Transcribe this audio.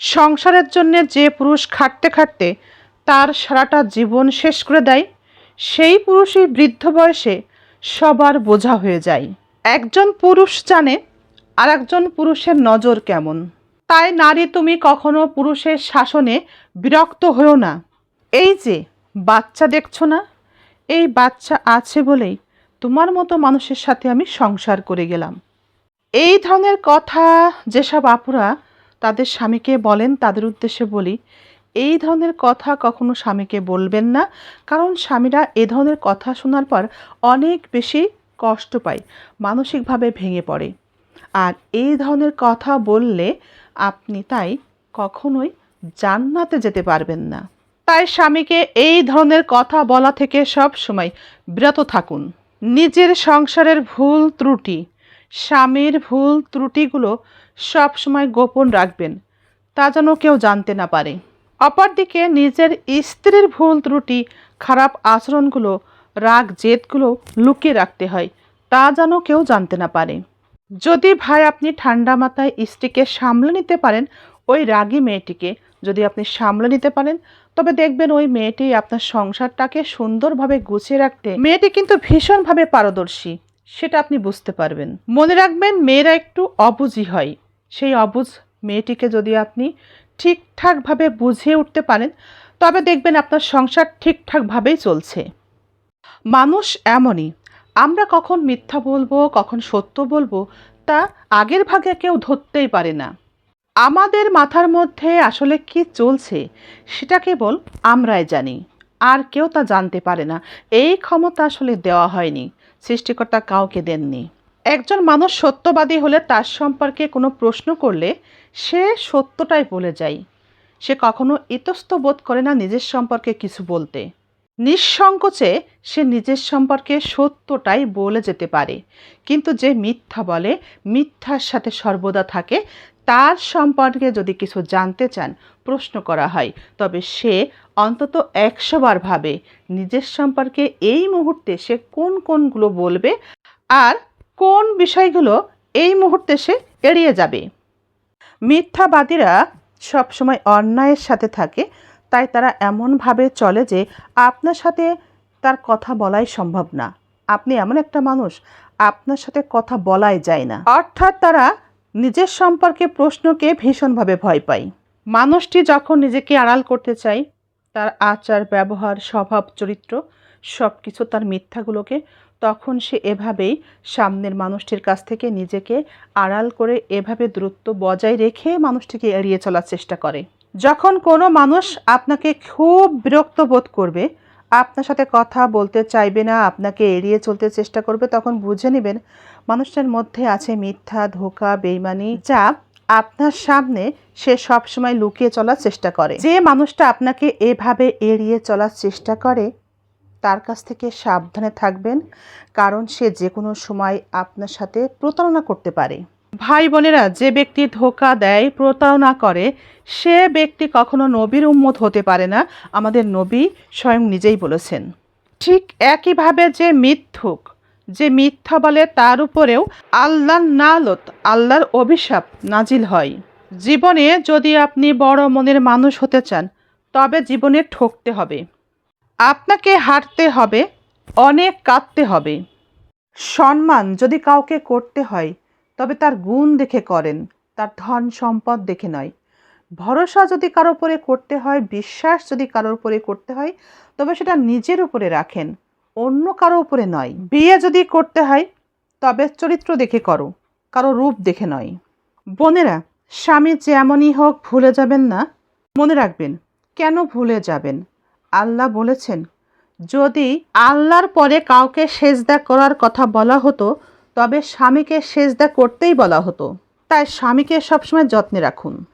সংসারের জন্য যে পুরুষ খাটতে খাটতে তার সারাটা জীবন শেষ করে দেয়, সেই পুরুষই বৃদ্ধ বয়সে সবার বোঝা হয়ে যায়। একজন পুরুষ জানে আর একজন পুরুষের নজর কেমন। তাই নারী তুমি কখনো পুরুষের শাসনে বিরক্ত হও না। এই যে বাচ্চা দেখছ না, এই বাচ্চা আছে বলেই তোমার মতো মানুষের সাথে আমি সংসার করে গেলাম। এই ধরনের কথা যেসব আপুরা তাদের স্বামীকে বলেন, তাদের উদ্দেশ্যে বলি, এই ধরনের কথা কখনো স্বামীকে বলবেন না, কারণ স্বামীরা এ ধরনের কথা শোনার পর অনেক বেশি কষ্ট পায়, মানসিকভাবে ভেঙে পড়ে। আর এই ধরনের কথা বললে আপনি তাই কখনোই জান্নাতে যেতে পারবেন না। তাই স্বামীকে এই ধরনের কথা বলা থেকে সব সময় বিরত থাকুন। নিজের সংসারের ভুল ত্রুটি, স্বামীর ভুল ত্রুটিগুলো সব সময় গোপন রাখবেন, তা যেন কেউ জানতে না পারে। অপরদিকে নিজের স্ত্রীর ভুল ত্রুটি, খারাপ আচরণগুলো, রাগ জেদগুলো লুকিয়ে রাখতে হয়, তা যেন কেউ জানতে না পারে। যদি ভাই আপনি ঠান্ডা মাথায় স্ত্রীকে সামলে নিতে পারেন, ওই রাগী মেয়েটিকে যদি আপনি সামলে নিতে পারেন, তবে দেখবেন ওই মেয়েটি আপনার সংসারটাকে সুন্দরভাবে গুছিয়ে রাখতে মেয়েটি কিন্তু ভীষণভাবে পারদর্শী, সেটা আপনি বুঝতে পারবেন। মনে রাখবেন মেয়েরা একটু অবুঝি হয়। সেই অবুঝ মেয়েটিকে যদি আপনি ঠিকঠাকভাবে বুঝিয়ে উঠতে পারেন, তবে দেখবেন আপনার সংসার ঠিকঠাকভাবেই চলছে। মানুষ এমনই। আমরা কখন মিথ্যা বলব, কখন সত্য বলব, তা আগের ভাগে কেউ ধরতেই পারে না। আমাদের মাথার মধ্যে আসলে কি চলছে, সেটা কেবল আমরাই জানি। আর কেউ তা জানতে পারে না। এই ক্ষমতা আসলে দেওয়া হয়নি। সৃষ্টিকর্তা কাউকে দেননি। একজন মানুষ সত্যবাদী হলে তার সম্পর্কে কোনো প্রশ্ন করলে সে সত্যটাই বলে যায়। সে কখনো ইতস্ত বোধ করে না নিজের সম্পর্কে কিছু বলতে। নিঃসংকোচে সে নিজের সম্পর্কে সত্যটাই বলে যেতে পারে। কিন্তু যে মিথ্যা বলে, মিথ্যার সাথে সর্বদা থাকে, তার সম্পর্কে যদি কিছু জানতে চান, প্রশ্ন করা হয়, তবে সে অন্তত একশোবার ভাবে নিজের সম্পর্কে এই মুহূর্তে সে কোন কোনগুলো বলবে আর কোন বিষয়গুলো এই মুহূর্তে সে এড়িয়ে যাবে? মিথ্যাবাদীরা সবসময় অন্যায়ের সাথে থাকে, তাই তারা এমনভাবে চলে যে আপনার সাথে তার কথা বলাই সম্ভব না। আপনি এমন একটা মানুষ, আপনার সাথে কথা বলাই যায় না। অর্থাৎ তারা নিজের সম্পর্কে প্রশ্নকে ভীষণভাবে ভয় পায়। মানুষটি যখন নিজেকে আড়াল করতে চায়, তার আচার ব্যবহার স্বভাব চরিত্র সব কিছু তার মিথ্যাগুলোকে তখন সে এভাবেই সামনের মানুষটির কাছ থেকে নিজেকে আড়াল করে এভাবে দূরত্ব বজায় রেখে মানুষটিকে এড়িয়ে চলার চেষ্টা করে। যখন কোনো মানুষ আপনাকে খুব বিরক্ত বোধ করবে, আপনার সাথে কথা বলতে চাইবে না, আপনাকে এড়িয়ে চলতে চেষ্টা করবে, তখন বুঝে নেবেন মানুষটার মধ্যে আছে মিথ্যা, ধোকা, বেইমানি যা আপনার সামনে সে সবসময় লুকিয়ে চলার চেষ্টা করে। যে মানুষটা আপনাকে এভাবে এড়িয়ে চলার চেষ্টা করে তার কাছ থেকে সাবধানে থাকবেন, কারণ সে যে কোনো সময় আপনার সাথে প্রতারণা করতে পারে। ভাই বোনেরা, যে ব্যক্তি ধোকা দেয়, প্রতারণা করে, সে ব্যক্তি কখনো নবীর উম্মত হতে পারে না, আমাদের নবী স্বয়ং নিজেই বলেছেন। ঠিক একইভাবে যে মিথ্যুক, যে মিথ্যা বলে তার উপরেও আল্লাহর নালত, আল্লাহর অভিশাপ নাজিল হয়। জীবনে যদি আপনি বড় মনের মানুষ হতে চান, তবে জীবনে ঠকতে হবে। আপনাকে হারতে হবে, অনেক কাঁদতে হবে। সম্মান যদি কাউকে করতে হয়, তবে তার গুণ দেখে করেন, তার ধন সম্পদ দেখে নয়। ভরসা যদি কারোর উপরে করতে হয়, বিশ্বাস যদি কারোর উপরে করতে হয়, তবে সেটা নিজের উপরে রাখেন, অন্য কারও উপরে নয়। বিয়ে যদি করতে হয়, তবে চরিত্র দেখে করো, কারও রূপ দেখে নয়। বোনেরা, স্বামী যেমনই হোক ভুলে যাবেন না। মনে রাখবেন, কেন ভুলে যাবেন? আল্লাহ বলেছেন, যদি আল্লাহর পরে কাউকে সেজদা করার কথা বলা হতো, তবে স্বামীকে সেজদা করতেই বলা হতো। তাই স্বামীকে সবসময় যত্নে রাখুন।